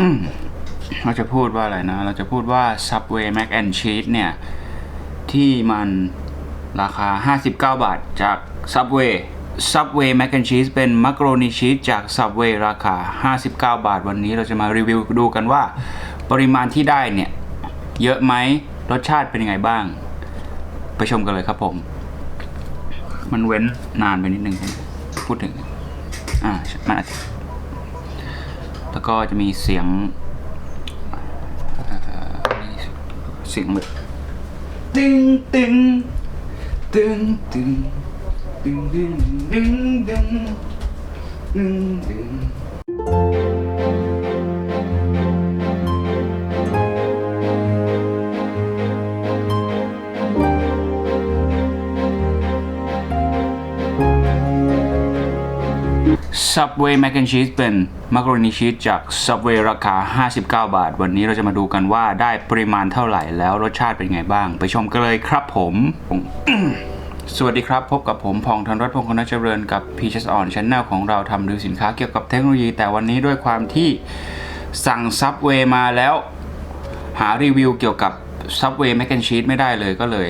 อืมเราจะพูดว่าอะไรนะ เราจะพูดว่า Subway Mac and Cheese เนี่ย ที่มันราคา 59 บาทจาก Subway Subway Mac and Cheese เป็นมักโรนีชีสจาก Subway ราคา 59 บาท วันนี้เราจะมารีวิวดูกันว่า ปริมาณที่ได้เนี่ย เยอะไหมรสชาติเป็นยังไงบ้าง ไปชมกันเลยครับผม มันเว้นนานไปนิดนึงพูดถึง อ่ามันอาจจะ แล้วก็จะมีเสียงเสียงแบบตึงตึงตึงตึงตึงตึงตึงตึงตึงตึง Subway Mac and Cheese เป็นมักโรนีชีสจาก Subway ราคา 59 บาท วันนี้เราจะมาดูกันว่าได้ปริมาณเท่าไหร่แล้วรสชาติเป็นไงบ้าง ไปชมกันเลยครับผม สวัสดีครับ พบกับผมพองธนรัตน์พงศ์คณเจริญกับ p h s On Channel ของเราทำรีวิวสินค้าเกี่ยวกับเทคโนโลยี แต่วันนี้ด้วยความที่สั่ง Subway มาแล้ว หารีวิวเกี่ยวกับ Subway Mac and Cheese ไม่ได้เลยก็เลย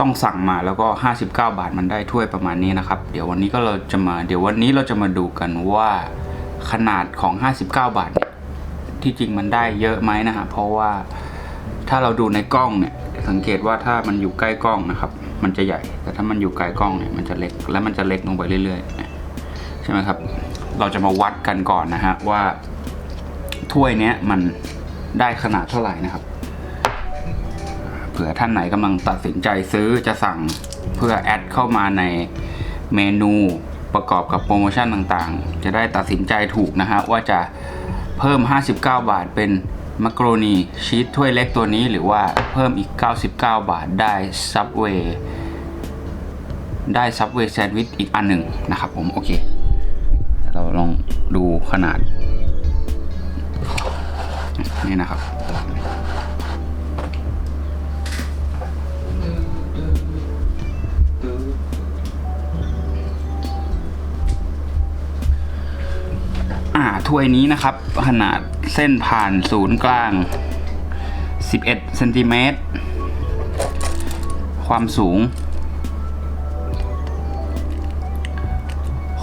ต้องสั่งมาแล้วก็ 59 บาทมันได้ถ้วยประมาณนี้นะครับ เดี๋ยววันนี้ก็เราจะมาเดี๋ยววันนี้เราจะมาดูกันว่าขนาดของ 59 บาทเนี่ยที่จริงมันได้เยอะไหมนะฮะเพราะว่าถ้าเราดูในกล้องเนี่ยสังเกตว่าถ้ามันอยู่ใกล้กล้องนะครับ มันจะใหญ่ แต่ถ้ามันอยู่ไกลกล้องเนี่ยมันจะเล็กและมันจะเล็กลงไปเรื่อยๆใช่ไหมครับ เราจะมาวัดกันก่อนนะฮะว่าถ้วยเนี้ยมันได้ขนาดเท่าไหร่นะครับ เผื่อท่านไหนกำลังตัดสินใจซื้อจะสั่งเพื่อแอดเข้ามาในเมนูประกอบกับโปรโมชั่นต่างๆ จะได้ตัดสินใจถูกนะฮะว่าจะเพิ่ม 59 บาทเป็นมักโรนีชีสถ้วยเล็กตัวนี้หรือว่าเพิ่มอีก 99 บาทได้ซับเวย์ได้ซับเวย์แซนด์วิชอีกอันหนึ่งนะครับผมโอเค เราลองดูขนาด นี่นะครับ อ่าถ้วยนี้นะครับ ขนาดเส้นผ่านศูนย์กลาง 11เซนติเมตรความสูง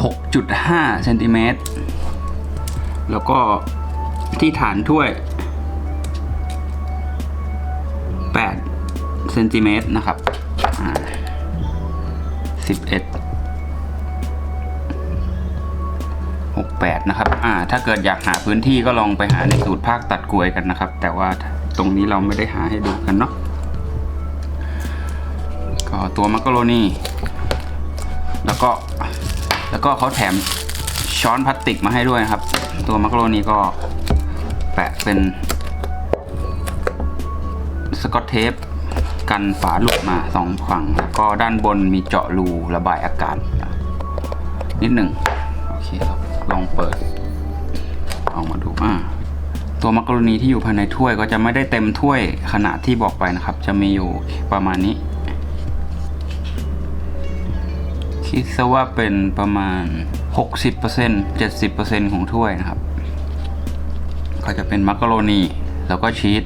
6.5เซนติเมตรแล้วก็ที่ฐานถ้วย 8 เซนติเมตรนะครับ11 8 นะครับ อ่า ถ้าเกิดอยากหาพื้นที่ก็ลองไปหาในสูตรภาคตัดกลวยกันนะครับ แต่ว่าตรงนี้เราไม่ได้หาให้ดูกันเนาะ ก็ตัวมักกะโรนี แล้วก็ แล้วก็เขาแถมช้อนพลาสติกมาให้ด้วยนะครับ ตัวมักกะโรนีก็แปะเป็นสกอตเทปกันฝาหลุดมาสองฝั่ง แล้วก็ด้านบนมีเจาะรูระบายอากาศนิดหนึ่งโอเคครับ ลองเปิดออกมาดูอ่าตัวมักกะโรนีที่อยู่ภายในถ้วยก็จะไม่ได้เต็มถ้วยขนาดที่บอกไปนะครับ จะมีอยู่ประมาณนี้ คิดซะว่าเป็นประมาณ 60% 70%ของถ้วยนะครับ ก็จะเป็นมักกะโรนีแล้วก็ชีส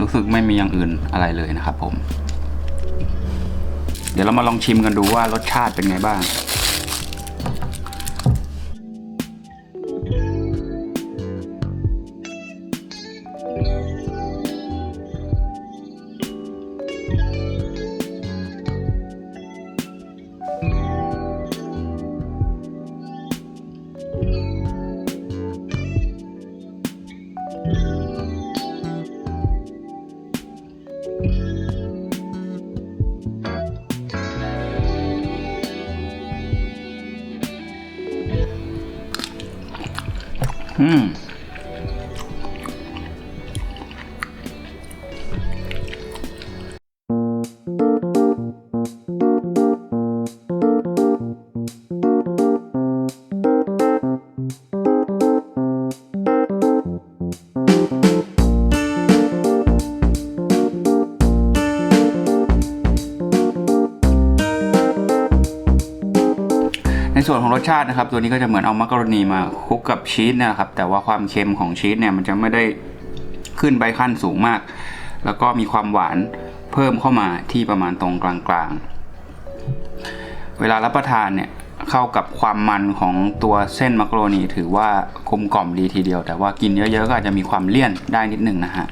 รู้สึกไม่มีอย่างอื่นอะไรเลยนะครับผม เดี๋ยวเรามาลองชิมกันดูว่ารสชาติเป็นไงบ้าง 嗯。 ส่วนของรสชาตินะครับ ตัวนี้ก็จะเหมือนเอามักกะโรนีมาคลุกกับชีสนะครับ แต่ว่าความเค็มของชีสเนี่ยมันจะไม่ได้ขึ้นไปขั้นสูงมาก แล้วก็มีความหวานเพิ่มเข้ามาที่ประมาณตรงกลางๆ เวลารับประทานเนี่ยเข้ากับความมันของตัวเส้นมักโรนีถือว่ากลมกล่อมดีทีเดียว แต่ว่ากินเยอะๆก็อาจจะมีความเลี่ยนได้นิดหนึ่งนะฮะ